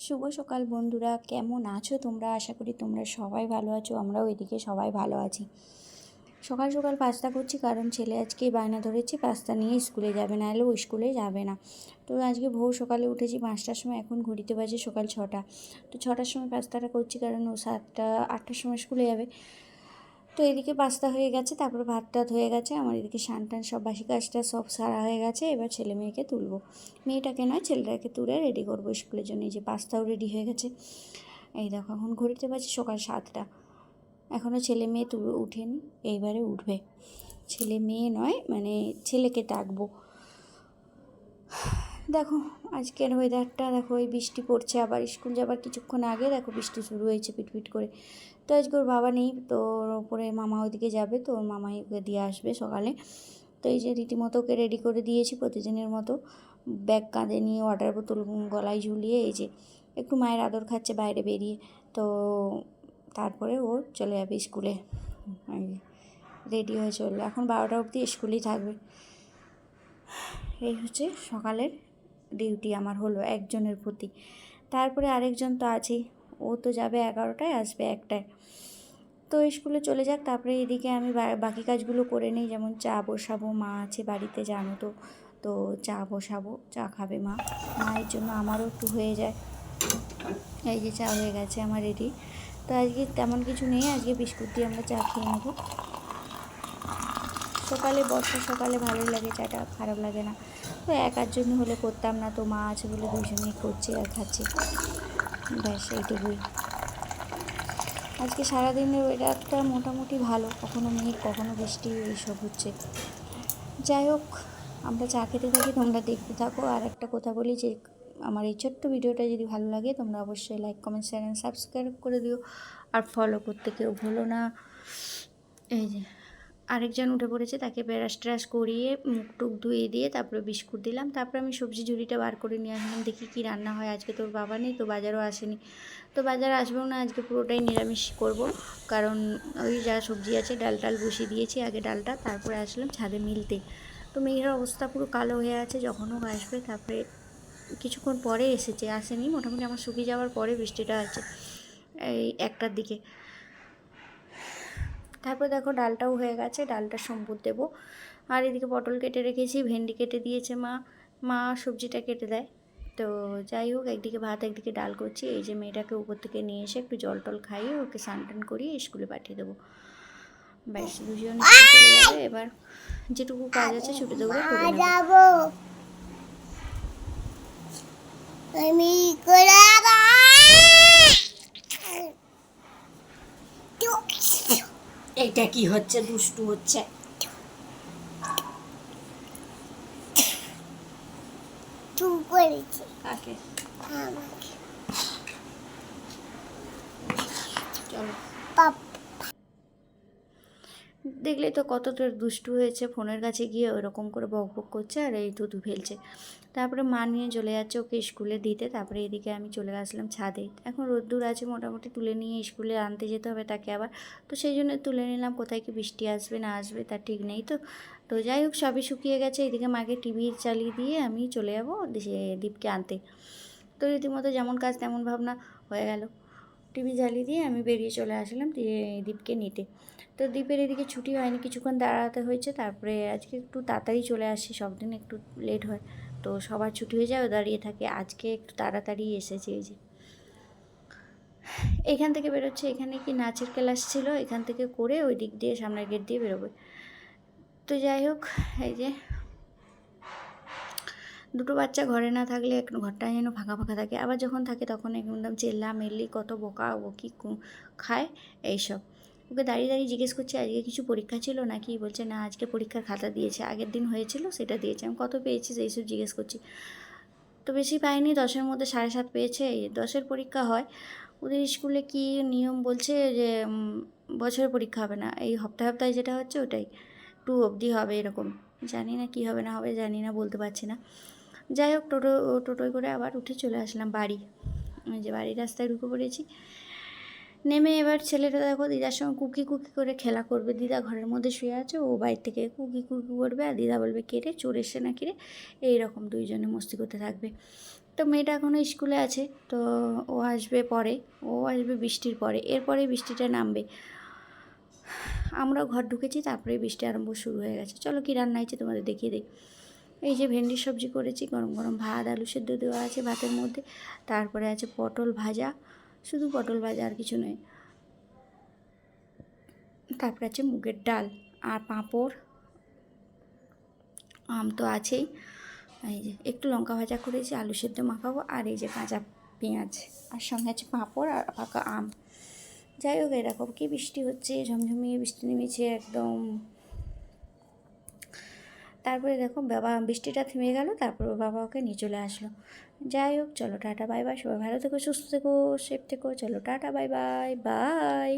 শুভ সকাল বন্ধুরা। কেমন আছো তোমরা? আশা করি তোমরা সবাই ভালো আছো, আমরাও এদিকে সবাই ভালো আছি। সকাল সকাল পাস্তা করছি, কারণ ছেলে আজকে বায়না ধরেছে, পাস্তা নিয়ে স্কুলে যাবে না এলে ও স্কুলে যাবে না। তো আজকে ভোর সকালে উঠেছি পাঁচটার সময়, এখন ঘড়িতে বাজে সকাল ছটা। তো ছটার সময় পাস্তাটা করছি, কারণ ও সাতটা, আটটার সময় স্কুলে যাবে। তো এদিকে পাস্তা হয়ে গেছে, তারপরে ভাত টাত হয়ে গেছে, আমার এদিকে সান টান সব বাসি কাজটা সব সারা হয়ে গেছে, এবার ছেলে মেয়েকে তুলবো। মেয়েটাকে নয়, ছেলেটাকে তুলে রেডি করব স্কুলের জন্য, এই যে পাস্তাও রেডি হয়ে গেছে। এই দেখো, এখন ঘড়িতে বাজে সকাল সাতটা। এখনও ছেলে মেয়ে তুলে, উঠেনি, এইবারে উঠবে। ছেলে মেয়ে নয় মানে ছেলেকে ডাকবো। দেখো, আজকের ওয়েদারটা দেখো, এই বৃষ্টি পড়ছে, আবার স্কুল যাবার কিছুক্ষণ আগে দেখো বৃষ্টি শুরু হয়েছে পিটপিট করে। তো আজকে ওর বাবা নেই, তো ওর ওপরে মামা ওইদিকে যাবে, তো ওর মামাই ওকে দিয়ে আসবে সকালে। তো এই যে রীতিমতো ওকে রেডি করে দিয়েছি প্রতিদিনের মতো। ব্যাগ কাঁধে নিয়ে ওয়াটার বোতল গলায় ঝুলিয়ে, এই যে একটু মায়ের আদর খাচ্ছে বাইরে বেরিয়ে, তো তারপরে ও চলে যাবে স্কুলে। রেডি হয়ে চলল। এখন বারোটা অবধি স্কুলেই থাকবে। এই হচ্ছে সকালের ডিউটি আমার হলো একজনের প্রতি। তারপরে আরেকজন তো আছেই, ও তো যাবে এগারোটায়, আসবে একটায়। তো স্কুলে চলে যাক, তারপরে এদিকে আমি বাকি কাজগুলো করে নিই, যেমন চা বসাবো, মা আছে বাড়িতে, জানো তো। তো চা বসাবো, চা খাবে মা। মায়ের জন্য আমারও একটু হয়ে যায়। এই যে চা হয়ে গেছে আমার রেডি তো আজকে তেমন কিছু নেই, আজকে বিস্কুট দিয়ে আমরা চা খেয়ে নেব। সকালে বর্ষা সকালে ভালোই লাগে, চাটা খারাপ লাগে না। তো একার জন্য হলে করতাম না, তো মা আছে বলে দুজনেই করছে আর খাচ্ছে। ব্যাস, এইটুকুই। আজকে সারাদিনের ওয়েদারটা মোটামুটি ভালো, কখনো মেঘ, কখনো বৃষ্টি, এইসব হচ্ছে। যাই হোক, আমরা চা খেতে থাকি, তোমরা দেখতে থাকো। আর একটা কথা বলি যে, আমার এই ছোট্ট ভিডিওটা যদি ভালো লাগে, তোমরা অবশ্যই like comment share and subscribe করে দিও। আর ফলো করতে কেউ ভুলো না। এই যে। আরেকজন উঠে পড়েছে, তাকে ব্রাশ ট্রাশ করিয়ে মুখ টুক ধুয়ে দিয়ে তারপরে বিস্কুট দিলাম। তারপরে আমি সবজি ঝুড়িটা বার করে নিয়ে আসলাম, দেখি কী রান্না হয়। আজকে তোর বাবা নেই, তো বাজারও আসেনি। তো বাজার আসবেও না, আজকে পুরোটাই নিরামিষ করব। কারণ ওই যা সবজি আছে, ডাল টাল বসিয়ে দিয়েছি আগে ডালটা, তারপরে আসলাম ছাদে মিলতে। তো মেয়ের অবস্থা পুরো কালো হয়ে আছে যখন হোক আসবে, তারপরে কিছুক্ষণ পরে এসেছে, আসেনি। মোটামুটি আমার শুকিয়ে যাওয়ার পরে বৃষ্টিটা আছে, এই একটার দিকে। তারপর দেখো ডালটাও হয়ে গেছে, ডালটা সম্পুর দেবো। আর এদিকে পটল কেটে রেখেছি, ভেন্ডি কেটে দিয়েছে মা মা সবজিটা কেটে দেয়। তো যাই হোক, একদিকে ভাত, একদিকে ডাল করছি। এই যে মেয়েটাকে উপর থেকে নিয়ে এসে একটু জল টল খাইয়ে ওকে স্নান করিয়ে স্কুলে পাঠিয়ে দেবো। ব্যাস, দুজন চলে যাবে এবার যেটুকু কাজ আছে ছুটে দেবো আমি করে এইটা কি হচ্ছে? দুষ্টু হচ্ছে। কাকে? চলো। পাপ। দেখলে তো কতটা দুষ্টু হয়েছে ফোনের কাছে গিয়ে ওরকম করে বক বক করছে আর এই থুতু ফেলছে। তারপরে মা নিয়ে চলে যাচ্ছে ওকে স্কুলে দিতে। তারপরে এদিকে আমি চলে আসলাম ছাদে। এখন রোদ্দুর আছে মোটামুটি, তুলে নিয়ে স্কুলে আনতে যেতে হবে তাকে আবার। তো সেই জন্য তুলে নিলাম, কোথায় কি বৃষ্টি আসবে না আসবে তার ঠিক নেই তো। তো যাই হোক, সবই শুকিয়ে গেছে। এদিকে মাকে টিভি চালিয়ে দিয়ে আমি চলে যাব দীপকে আনতে। তো রীতিমতো যেমন কাজ তেমন ভাবনা হয়ে গেল। টিভি জ্বালিয়ে দিয়ে আমি বেরিয়ে চলে আসলাম দিয়ে- দীপকে নিতে। তো দ্বীপের এদিকে ছুটি হয়নি, কিছুক্ষণ দাঁড়াতে হয়েছে। তারপরে আজকে একটু তাড়াতাড়ি চলে আসি সব দিন একটু লেট হয়। তো সবার ছুটি হয়ে যায় দাঁড়িয়ে থাকে। আজকে একটু তাড়াতাড়ি এসেছে, এই যে। এখান থেকে বেরোচ্ছে, এখানে কি নাচের ক্লাস ছিল? এখান থেকে করে ওই দিক দিয়ে, সামনের গেট দিয়ে বেরোবে। তো যাই হোক, এই যে। দুটো বাচ্চা ঘরে না থাকলে এক ঘরটা যেন ফাঁকা ফাঁকা থাকে। আবার যখন থাকে তখন একদম চেল্লা মেল্লি কত বোকা বকি খায়, এইসব। ওকে দাঁড়িয়ে দাঁড়িয়ে জিজ্ঞেস করছে, আজকে কিছু পরীক্ষা ছিল নাকি? বলছে, না, আজকে পরীক্ষার খাতা দিয়েছে, আগের দিন হয়েছিল, সেটা দিয়েছে। আমি কত পেয়েছিস এইসব জিজ্ঞেস করছি? তো বেশি পাইনি, দশের মধ্যে সাড়ে সাত পেয়েছে দশের পরীক্ষা হয়। ওদের স্কুলে কি নিয়ম বলছে যে বছরের পরীক্ষা হবে না, এই সপ্তাহে সপ্তাহে যেটা হচ্ছে ওটাই, টু অবধি হবে এরকম। জানি না, কী হবে না হবে, জানি না, বলতে পারছি না। যাই হোক, টোটো, টোটোয় করে আবার উঠে চলে আসলাম বাড়ি। যে বাড়ির রাস্তায় ঢুকে পড়েছি। নেমে এবার ছেলেটা দেখো দিদার সঙ্গে কুকি কুকি করে খেলা করবে। দিদা ঘরের মধ্যে শুয়ে আছে, ও বাইরে থেকে কুকি কুকি করবে আর দিদা বলবে কেটে চোর এসে না কিরে এইরকম দুইজনে মস্তি করতে থাকবে। তো মেয়েটা এখনও স্কুলে আছে, তো ও আসবে পরে, ও আসবে বৃষ্টির পরে, এরপরে বৃষ্টিটা নামবে। আমরা ঘর ঢুকেছি তারপরে বৃষ্টি আরম্ভ শুরু হয়ে গেছে। চলো কী রান্না হয়েছে তোমাদের দেখিয়ে দিই। এই যে ভেন্ডির সবজি করেছি, গরম গরম ভাত, আলু সেদ্ধ দেওয়া আছে ভাতের মধ্যে, তারপরে আছে পটল ভাজা শুধু পটল ভাজা আর কিছু নয়। তারপরে আছে মুগের ডাল আর পাঁপড়। আম তো আছেই। এই যে একটু লঙ্কা ভাজা করেছি, আলু সেদ্ধ মাখাবো আর এই যে কাঁচা পেঁয়াজ। আর সঙ্গে আছে পাঁপড় আর পাকা আম। যাই হোক, এরকম কি বৃষ্টি হচ্ছে? ঝমঝমিয়ে বৃষ্টি নেমেছে একদম। তারপরে দেখো বাবা বৃষ্টিটা থেমে গেল, তারপর বাবা ওকে নিয়ে চলে আসলো। যাই হোক, চলো টাটা, বাই বাই, সবাই ভালো থেকো, সুস্থ থেকো সেফ থেকো, চলো টাটা, বাই বাই বাই।